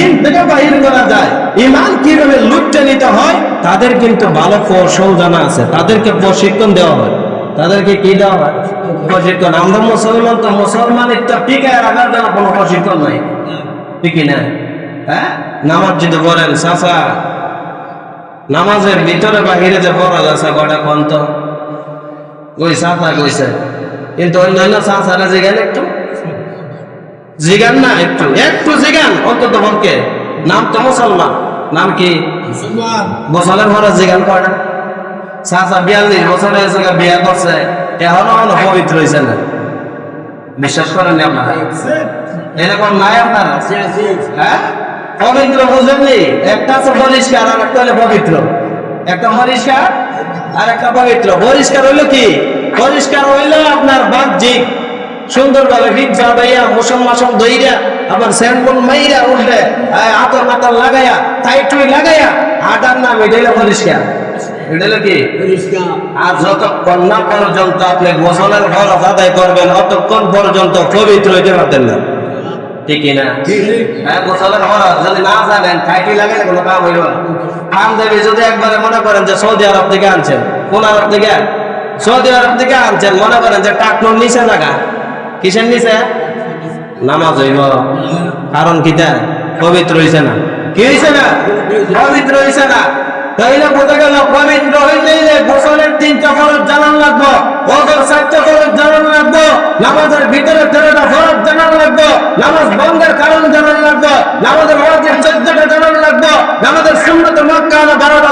দিন থেকে বাহির করা যায়। ইমান কীভাবে লুটতে নিতে হয়, তাদের কিন্তু ভালো কৌশল জানা আছে। তাদেরকে প্রশিক্ষণ দেওয়া হয়। তাদেরকে কি দেওয়া হয়? প্রশিক্ষণ। আমরা মুসলমান, তো মুসলমানের তো টিকায় রাখার জন্য কোনো প্রশিক্ষণ নাই। ঠিকই না? হ্যাঁ? নামাজ যদি বলেন সাফা নামাজের ভিতরে বাহিরে যে ফরজ আছে কটা কন্ত ওই সাফা কইছে। কিন্তু অন্যান্য সাফারা জিগান একটু জিগান না একটু। একটু জিগান অন্তত পক্ষে। নাম তো মুসলমান। নাম কি? বছরের ফরজ জিগান কয়টা সাফা বিয়াল্লিশ বছর হয়েছে বিয়া করছে। এখনও এখনও পবিত্র হয়েছে না। বিশ্বাস করেন না আপনারা? এরকম নাই আপনারা? হ্যাঁ? পবিত্র বুঝেননি একটা আছে পরিষ্কার আর একটা হলো পবিত্র। একটা পরিষ্কার আর একটা পবিত্র। পরিষ্কার হইল কি? পরিষ্কার হইল আপনার বাহ্যিক। সুন্দরভাবে ভিক ঝাড়াইয়া মোসম মাসম দইরা আবার স্যাম্পল মাইরা উঠলে আতর মাতর লাগাইয়া টাইটুই লাগাইয়া আটার নাম এটা হলো পরিষ্কার কি আর যতক্ষণ না পর্যন্ত আপনি গোসলের খরচ আদায় করবেন অতক্ষণ পর্যন্ত পবিত্র হইতে পারতেন না। ঠিক না হ্যাঁ গোসলের খরচ যদি না জানেন লাগে কোনো কাম হইল না। যদি একবারে মনে করেন যে সৌদি আরব থেকে আনছেন কোন আরব থেকে? সৌদি আরব থেকে আনছেন মনে করেন যে টাকনোর নিচে জায়গা কিসের নিচে? নামাজ হইব। কারণ কিটা? পবিত্র হইছে না। কি হইছে না? পবিত্র হইছে না। পবিত্র জানান লাগবো নামাজের ভিতরে লাগবো, নামাজ বন্ধের কারণ জানান লাগবো, নামাজের জানান লাগবো, নামাজের বারোটা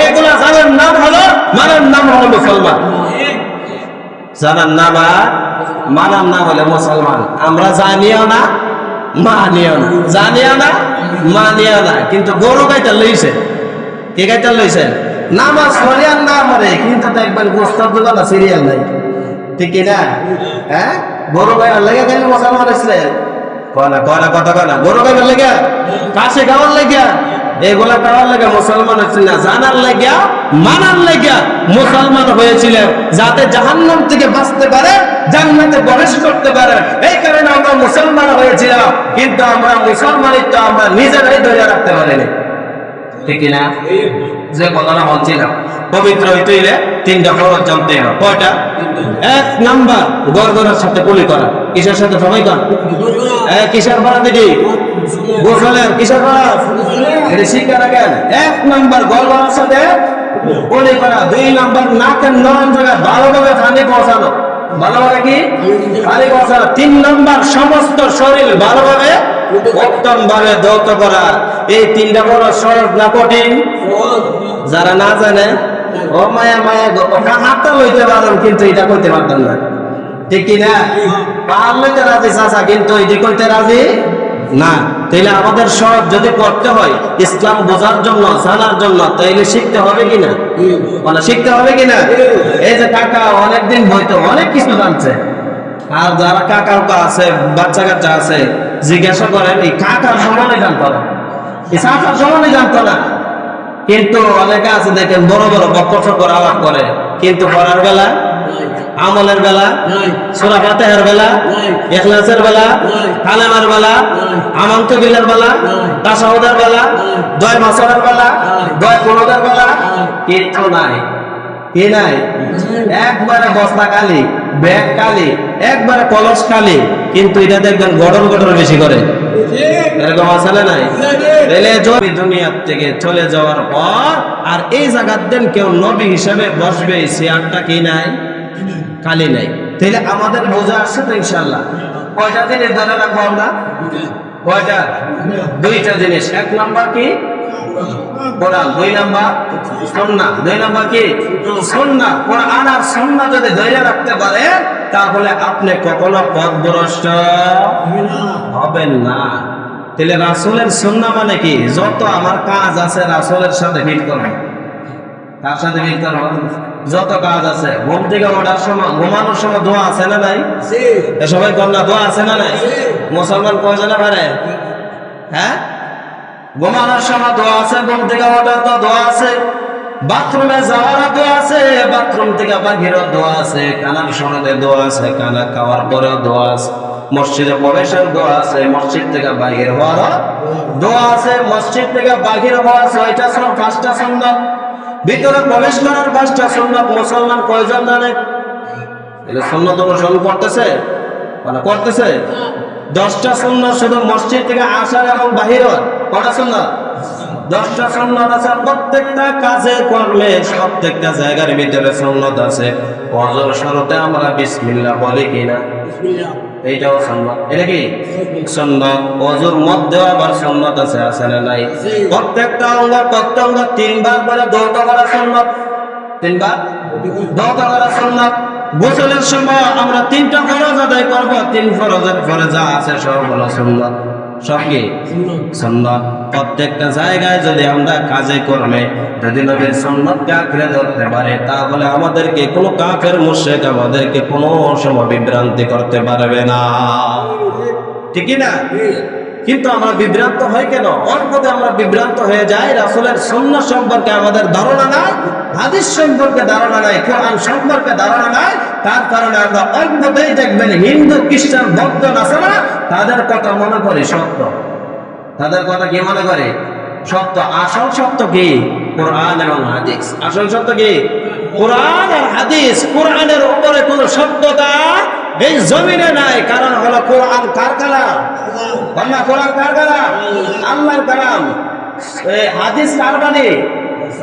এইগুলা জানার নাম হলো, মানার নাম হলো মুসলমান। জানার নাম আর মানার নাম হলো মুসলমান। আমরা জানিও না, মানিও না। জানিও না, মানিও না। কিন্তু গরু গাইটা লইছে। কে গাইটা লইছে? নামাজ পড়ে আর না মরে কিন্তু দেখবেন গোস্তার দোকান সিরিয়াল নাই। ঠিক না? হ্যাঁ? গরু গাইবার লেগে গেলে মুসলমান আসলেন কনা কনা কথা কনা গরু গাইবার লেগে? কাছে গাওয়ার লেগে? এগুলা করার লেগে মুসলমান জানার লেগে, মানার লেগে মুসলমান হয়েছিলেন, যাতে জাহান্নাম থেকে বাঁচতে পারে, জান্নাতে প্রবেশ করতে পারে। এই কারণে আমরা মুসলমান হয়েছিলাম, কিন্তু আমরা আমরা নিজেরাই ধরে রাখতে পারিনি। পবিত্র হইতে তিনটা এক সাথে কিসের সাথে সবাই কিসের করা দিদি গোসলের কিসের করা এটা শিক্ষা রাখেন। এক নাম্বার গরগরের সাথে। কুলি করা, দুই নাম্বার নাকের নরম জায়গায় ভালোভাবে পানি পৌঁছানো। ভালোভাবে কি? পানি পৌঁছানো। তিন নাম্বার সমস্ত শরীর ভালোভাবে উত্তম ভাবে দৌত করা। এই তিনটা বড় সহজ না কঠিন? যারা না জানে, ও মায়া মায়া হাতটা লইতে পারেন কিন্তু এটা করতে পারতেন না। ঠিক কি না পারলে তো রাজি, চাচা, কিন্তু এটি করতে রাজি? না, তাইলে আমাদের সব যদি করতে হয়, ইসলাম বোঝার জন্য, জানার জন্য, তাইলে শিখতে হবে কিনা? মানে শিখতে হবে কিনা? এই যে কাকা, অনেকদিন হয়তো অনেক কিছু জানছে। আর যারা কাকা উকা আছে, বাচ্চা কাচ্চা আছে, জিজ্ঞাসা করেন, এই কাকার সমানে জানতো না? এই কাকার সমানে জানতো না। কিন্তু অনেকে আছে, দেখেন, বড় বড় সকর আলাপ করে। কিন্তু পড়ার বেলা আমলের বেলা সোরা ফাতেহার বেলা এখলাসের বেলা কালেমার বেলা আমন্ত বিলের বেলা তাসাউদের বেলা দয় মাসরের বেলা দয় কোনদের বেলা কিচ্ছু নাই। কি নাই? একবারে বস্তা কালি ব্যাগ কালি একবারে কলস কালি কিন্তু এটা দেখবেন গঠন গঠন বেশি করে। এরকম নাই? যদি দুনিয়ার থেকে চলে যাওয়ার পর আর এই জায়গার দেন কেউ নবী হিসেবে বসবে এই চেয়ারটা কি নাই? খালি নাই। তাহলে আমাদের বোঝা আসছে তো ইনশাল্লাহ কয়টা জিনিস ধরে রাখব আমরা? কয়টা? দুইটা জিনিস। এক নাম্বার কি? দুই নাম্বার? দুই কি? আর সন্না যদি ধরে রাখতে পারে, তাহলে আপনি হবেন না। তাহলে রাসূলের মানে কি? যত আমার কাজ আছে, রাসূলের সাথে মিল করবে তার সাথে মিল করব যত কাজ আছে ঘুম থেকে ওঠার সময় ঘুমানোর সময় দোয়া আছে না নাই? সবাই কন্যা দোয়া আছে না নাই? মুসলমান কয়জনে পারে? হ্যাঁ? ঘুমানোর সময় দোয়া আছে ঘুম থেকে ওঠার তো দোয়া আছে বাথরুমে যাওয়ার দোয়া আছে বাথরুম থেকে বাহিরের দোয়া আছে কানার সনদের দোয়া আছে কানা খাওয়ার পরেও দোয়া আছে মসজিদে প্রবেশের দোয়া আছে মসজিদ থেকে বাহির হওয়ার দোয়া আছে মসজিদ থেকে বাহির হওয়া ছয়টা সব পাঁচটা সুন্নত ভিতরে প্রবেশ করার পাঁচটা সুন্নত মুসলমান কয়জন জানে? এটা সুন্নত অনুসরণ করতেছে? মানে করতেছে? দশটা সুন্নত শুধু মসজিদ থেকে আসার এবং বাহির কটা সুন্নত? দশটা সুন্নত আছে। প্রত্যেকটা কাজে করলে প্রত্যেকটা জায়গার ভিতরে সুন্নত আছে। অজর শরতে আমরা বিসমিল্লাহ বলি কিনা? এইটাও সুন্নত এটা কি? সুন্নত অজুর মধ্যে আবার সুন্নত আছে আছে না নাই? প্রত্যেকটা অঙ্গ প্রত্যেক অঙ্গ তিনবার করে দশটা করা সুন্নত তিনবার? দশটা করা সুন্নত গোসলের সময় আমরা তিনটা ফরজ আদায় করব, তিন ফরজের ফরজা আছে সব হলো সুন্নত সব কি সুন্নত প্রত্যেকটা জায়গায় যদি আমরা কাজে কর্মে যদি নবীর সুন্নতকে আঁকড়ে ধরতে পারে, তাহলে আমাদেরকে কোনো কাফের মুশেক আমাদেরকে কোনো সময় বিভ্রান্তি করতে পারবে না। ঠিকই না? কিন্তু আমরা বিভ্রান্ত হয় কেন? অল্পতে আমরা বিভ্রান্ত হয়ে যাই, রাসুলের সন্ন্য সম্পর্কে আমাদের ধারণা নাই, হাদিস সম্পর্কে ধারণা নাই, কোরআন সম্পর্কে ধারণা নাই, তার কারণে আমরা অল্পতেই দেখবেন হিন্দু, খ্রিস্টান, বৌদ্ধ আছে না তাদের কথা মনে করে সত্য। তাদের কথা কি মনে করে? সত্য। আসল সত্য কি? কোরআন এবং হাদিস। আসল সত্য কি? কোরআন আর হাদিস। কোরআনের উপরে কোনো সত্যতা এই জমিনে নাই। কারণ হলো কোরআন কার কালাম? বাংলা কোরআন কার কালাম? আল্লাহর কালাম। হাদিস কার বাণী?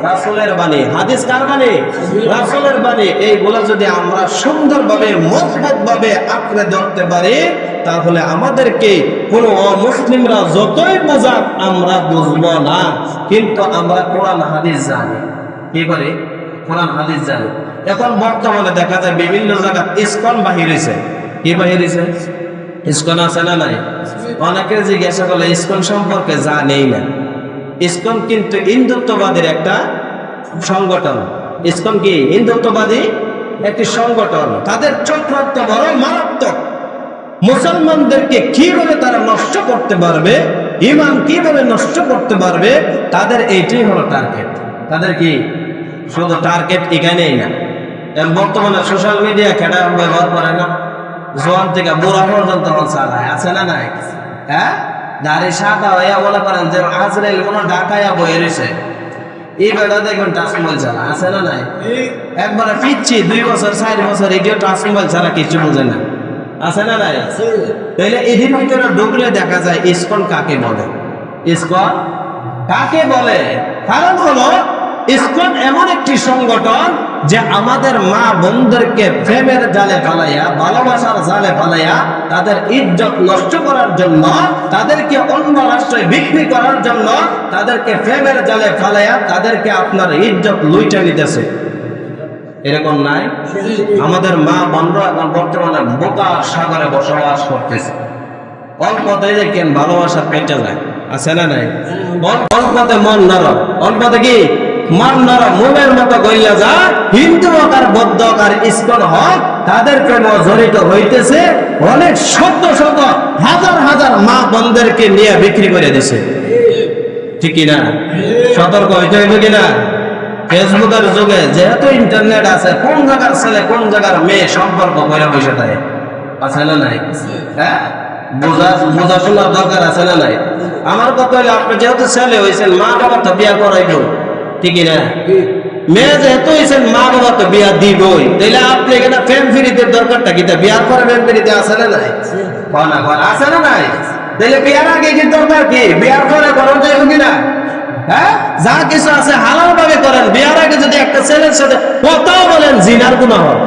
রাসূলের বাণী। হাদিস কার বাণী? রাসূলের বাণী। এইগুলো যদি আমরা সুন্দরভাবে, মজবুতভাবে আঁকড়ে ধরতে পারি, তাহলে আমাদেরকে কোনো অমুসলিমরা যতই বোঝাক আমরা বুঝব না, কিন্তু আমরা কোরআন, হাদিস জানি। কি করে? কোরআন, হাদিস জানি। এখন বর্তমানে দেখা যায় বিভিন্ন জায়গা ইস্কন বাহির হয়েছে কি বাহির হয়েছে ইস্কন আছে না নাই? অনেকে জিজ্ঞাসা করলে ইস্কন সম্পর্কে জানেই না। ইস্কন কিন্তু হিন্দুত্ববাদের একটা সংগঠন। ইস্কন কি? হিন্দুত্ববাদী একটি সংগঠন। তাদের চক্রান্ত বড় মারাত্মক। মুসলমানদেরকে কীভাবে তারা নষ্ট করতে পারবে ইমান কীভাবে নষ্ট করতে পারবে, তাদের এইটাই হলো টার্গেট তাদের কি? শুধু টার্গেট এখানেই না। বর্তমানে সোশ্যাল মিডিয়া খেটা ব্যবহার করে না। জোয়ান থেকে বুড়া পর্যন্ত আছে না নাই? হ্যাঁ? দাঁড়িয়ে সাদা হইয়া বলে পারেন যে আজরাইল কোনো ডাকাইয়া বয়ে রয়েছে। এই বেটা দেখবেন টাচ মোবাইল ছাড়া আছে না নাই? একবারে পিচ্ছি দুই বছর চার বছর এটিও টাসমল ছাড়া কিছু বোঝে না। আছে না নাই? তাহলে এদের ভিতরে ঢুকলে দেখা যায় ইস্কন কাকে বলে? ইসকন কাকে বলে? কারণ হলো ইসকন এমন একটি সংগঠন যে আমাদের মা বোনদেরকে প্রেমের জালে ফালাইয়া, ভালোবাসার জালে ফালাইয়া, তাদের ইজ্জত নষ্ট করার জন্য, তাদেরকে অন্য রাষ্ট্রে বিক্রি করার জন্য তাদেরকে প্রেমের জালে ফালাইয়া তাদেরকে আপনার ইজ্জত লুইটা নিতেছে। এরকম নাই? আমাদের মা বোনরা এখন বর্তমানে বোকা সাগরে বসবাস করতেছে। অল্পতে দেখেন ভালোবাসা পেটে যায়? আছে না নাই? অল- অল্পতে মন নরম। অল্পতে কি? মন নরম মোমের মতো গইলা যা, হিন্দু হোক আর বৌদ্ধ হোক ইস্কন হোক তাদের প্রেম জড়িত হইতেছে, অনেক শত শত হাজার হাজার মা বোনদেরকে নিয়ে বিক্রি করে দিছে। ঠিক না সতর্ক হইতে হইবে কিনা? ফেসবুকের যুগে যেহেতু ইন্টারনেট আছে, কোন জায়গার ছেলে, কোন জায়গার মেয়ে সম্পর্ক করে বসে থাকে? আছে না নাই? হ্যাঁ? বোঝা বোঝাশোনার দরকার আছে না নাই? আমার কথা হইলে, আপনি যেহেতু ছেলে হয়েছেন মা বাবা তো বিয়া করাইব ঠিকই না মেয়ে যেহেতু হয়েছেন মা বাবা তো বিয়া দিবই। তাইলে আপনি এখানে ফ্যান ফিরিতে দরকারটা কি বিয়ার পরে ফ্যান ফিরিতে আছে না নাই? কয় না না নাই? তাইলে বিয়ার আগে কি দরকার কি? বিয়ার পরে করার যাইব কিনা হ্যাঁ? যা কিছু আছে হালাল ভাবে করেন। বিয়ার আগে যদি একটা ছেলের সাথে কথাও বলেন, জিনার গুণা হয়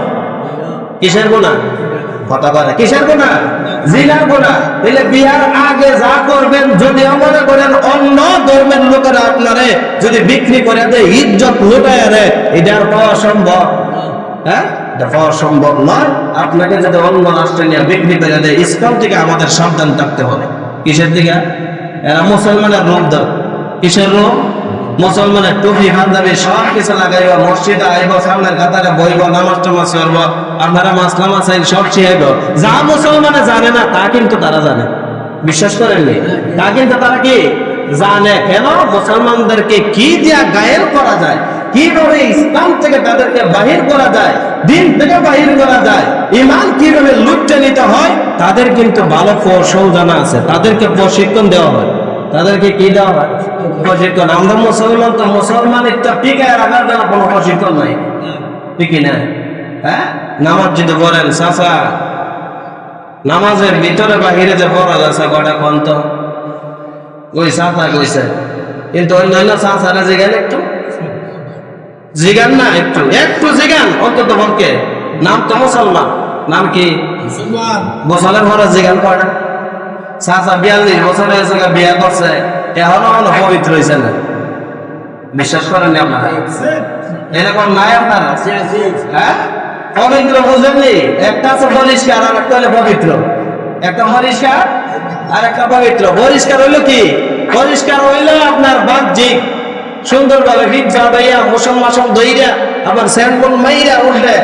কিসের গুণা কথা বলে। কিসের গুণা জিনার গুণা তাহলে বিয়ার আগে যা করবেন, যদি মনে করেন, অন্য ধর্মের লোকেরা আপনারে যদি বিক্রি করে দেয়, ইজ্জত লুটায় দেয়, এটা আর পাওয়া সম্ভব। হ্যাঁ? এটা পাওয়া সম্ভব নয়। আপনাকে যদি অন্য রাষ্ট্রে নিয়ে বিক্রি করে দেয়, ইসলাম থেকে আমাদের সাবধান থাকতে হবে। কিসের দিকে? এরা মুসলমানের রূপ দেয় কিসের রূপ মুসলমানের টুপি পাঞ্জাবি সব কিছু লাগাইব, মসজিদে আইব, সামনের কাতারে বইব, নামাজ টামাজ করব আপনারা মাসলাম আসাইল সব শিখাইব। যা মুসলমানে জানে না, তা কিন্তু তারা জানে। বিশ্বাস করেননি তা কিন্তু তারা কি জানে? কেন মুসলমানদেরকে কি দিয়া গায়েল করা যায়? কীভাবে ইসলাম থেকে তাদেরকে বাহির করা যায়? দিন থেকে বাহির করা যায়? ইমান কীভাবে লুটতে নিতে হয়? তাদের কিন্তু ভালো কৌশল জানা আছে। তাদেরকে প্রশিক্ষণ দেওয়া হয়। তাদেরকে কি দেওয়া হয়? প্রশিক্ষণ আমরা মুসলমান তো মুসলমানের তো টিকায় রাখার জন্য কোনো প্রশিক্ষণ নাই। ঠিকই না? হ্যাঁ? নামাজ যদি বলেন চাচা নামাজের ভিতরে বাহিরে যে পড়া যাচ্ছে কটা কন্ত ওই চাচা কইছে। কিন্তু অন্যান্য চাচারা জিগান একটু? জিগান না একটু একটু জিগান অন্তত পক্ষে। নাম তো মুসলমান। নাম কি? বছরের পরে জিগান করে চাচা বিয়াল্লিশ বছর হয়েছে বিয়া করছে। এখনও এখনও পবিত্র হয়েছে না। বিশ্বাস করেন আপনারা? এরকম নাই আপনারা? হ্যাঁ? পবিত্র বুঝেননি একটা আছে পরিষ্কার আর একটা হলো পবিত্র। একটা পরিষ্কার আর একটা পবিত্র। পরিষ্কার হইল কি? পরিষ্কার হইল আপনার বাহ্যিক। সুন্দরভাবে ভিক্ষা দইয়া মোসম মাসম দইরা আবার স্যাম্পল মাইরা উঠলে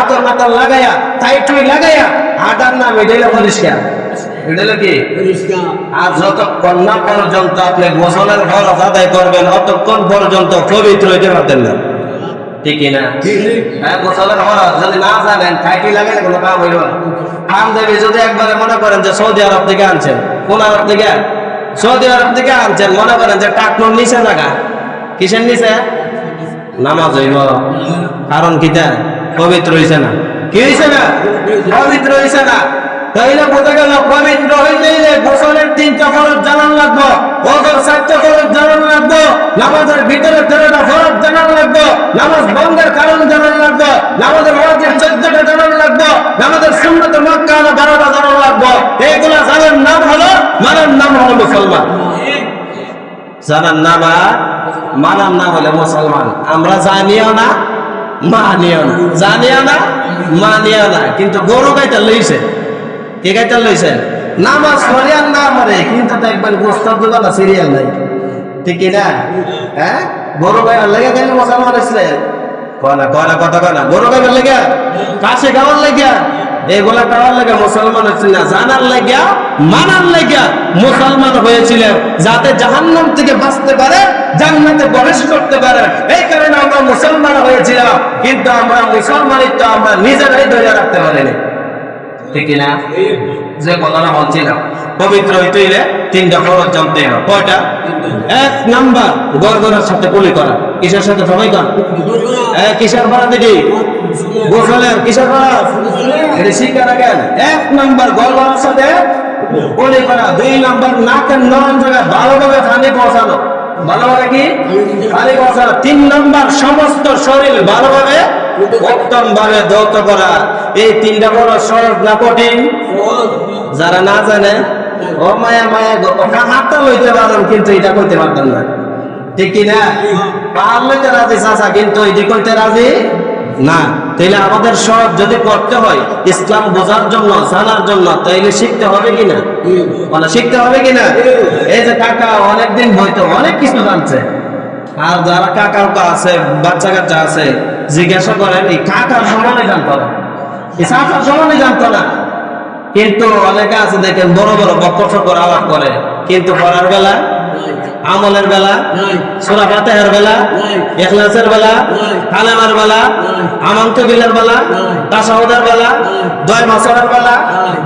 আতর মাতর লাগাইয়া টাইটুই লাগাইয়া আটার নাম এটা হলো পরিষ্কার। এটা হলো কি? আর যতক্ষণ না পর্যন্ত আপনি গোসলের ফল আদায় করবেন অতক্ষণ পর্যন্ত পবিত্র হইতে পারতেন না। ঠিক না? হ্যাঁ গোসলের যদি না জানেন ঠাইটি লাগালে কোনো কাম হইল না। কাম দেবে যদি একবারে মনে করেন যে সৌদি আরব থেকে আনছেন কোন আরব থেকে? সৌদি আরব থেকে আনছেন মনে করেন যে টাকনোর নিচে জায়গা কিসের নিচে? নামাজ হইব কারণ কিটা? পবিত্র হইছে না। কি হইছে না? পবিত্র হইছে না। তাইলে বোঝা গেল পবিত্র হইতে গোসলের তিনটা ফরজ জানান লাগবো ওদের চারটা ফরজ জানান লাগবো, নামাজের ভিতরে তেরোটা ফরজ জানান লাগবো, নামাজ বন্ধের কারণ জানান লাগবো, নামাজের ওয়াজিব চোদ্দটা জানান লাগবো, নামাজের সুন্নত মক্কা হলো বারোটা জানান লাগবো। এইগুলা জানার নাম হলো, মানার নাম হলো মুসলমান। জানার নাম আর মানার নাম হলে মুসলমান। আমরা জানিও না, মানিও না। জানিও না, মানিও না। কিন্তু গরু গাইটা লইছে। কে গাইটা লইছে। নামাজ সরিয়ার না মরে কিন্তু দেখবেন গোস্তাব দোকান সিরিয়াল নাই। ঠিক কি না? হ্যাঁ? গরু গাইবার লেগে গেলে মুসলমান ছিলেন কনা কনা কথা কনা গরু গাইবার লেগে? কাছে গাওয়ার লেগে? এগুলা করার লেগে মুসলমান হচ্ছিল না? জানার লেগে? মানার লেগে? মুসলমান হয়েছিলেন যাতে জাহান্নাম থেকে বাঁচতে পারে, জান্নাতে প্রবেশ করতে পারে। এই কারণে আমরা মুসলমান হয়েছিলাম। কিন্তু আমরা মুসলমানিত্ব আমরা নিজেরাই ধরে রাখতে পারিনি। ঠিক না? যে কথাটা বলছিলাম, পবিত্র হইতে হইলে তিনটা খরচ জানতে হবে। কয়টা? এক নাম্বার গড়গড়ের সাথে কুলি করা। কিসের সাথে সবাই কর? কিসের ভাড়া দেখি গোসলের, কিসের ভাড়া এটা শিক্ষা রাখেন এক নাম্বার গড়গড়ের সাথে কুলি করা। দুই নাম্বার, নাকের নরম জায়গায় ভালোভাবে পানি পৌঁছানো। ভালোভাবে কি? পানি পৌঁছানো। তিন নাম্বার, সমস্ত শরীর ভালোভাবে উত্তম ভাবে করা এই তিনটা বড় সহজ না কঠিন? যারা না জানে, ও মায়া মায়া হাতটা লইতে পারেন কিন্তু এটা করতে পারতেন না। ঠিক কি না? পাহাড় লইতে রাজি কিন্তু এটি করতে রাজি না। তাইলে আমাদের সব যদি করতে হয়, ইসলাম বোঝার জন্য, জানার জন্য, তাইলে শিখতে হবে কিনা মানে শিখতে হবে কিনা এই যে কাকা, অনেকদিন হয়তো অনেক কিছু জানছে। আর যারা কাকা উকা আছে বাচ্চা কাচ্চা আছে, জিজ্ঞাসা করেন, এই কাকার সমানে জানতো না? এই চাচার সমানে জানতো না। কিন্তু অনেকে আছে, দেখেন, বড় বড় বক্কর করে আলাপ করে। কিন্তু পড়ার বেলা, আমলের বেলা, সুরা ফাতেহার বেলা, ইখলাসের বেলা, কালেমার বেলা আমন্ত বিলের বেলা তাসাউদের বেলা, দয় মাসরের বেলা,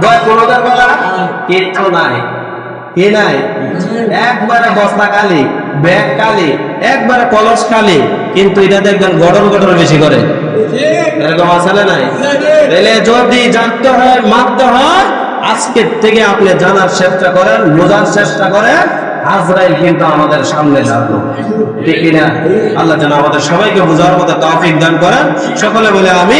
দয় কোনদের বেলা কিন্তু নাই। কি নাই? একবারে বস্তা কালি ব্যাগ কালি, একবারে কলস কালি, কিন্তু এটা দেখবেন গঠন গঠন বেশি করে। এরকম আসলে নাই। তাহলে যদি জানতে হয়, মানতে হয়, আজকের থেকে আপনি জানার চেষ্টা করেন, বোঝার চেষ্টা করেন আজরাইল কিন্তু আমাদের সামনে যাব ঠিক কিনা? আল্লাহ যেন আমাদের সবাইকে বোঝার মতো তৌফিক দান করেন। সকলে বলে আমি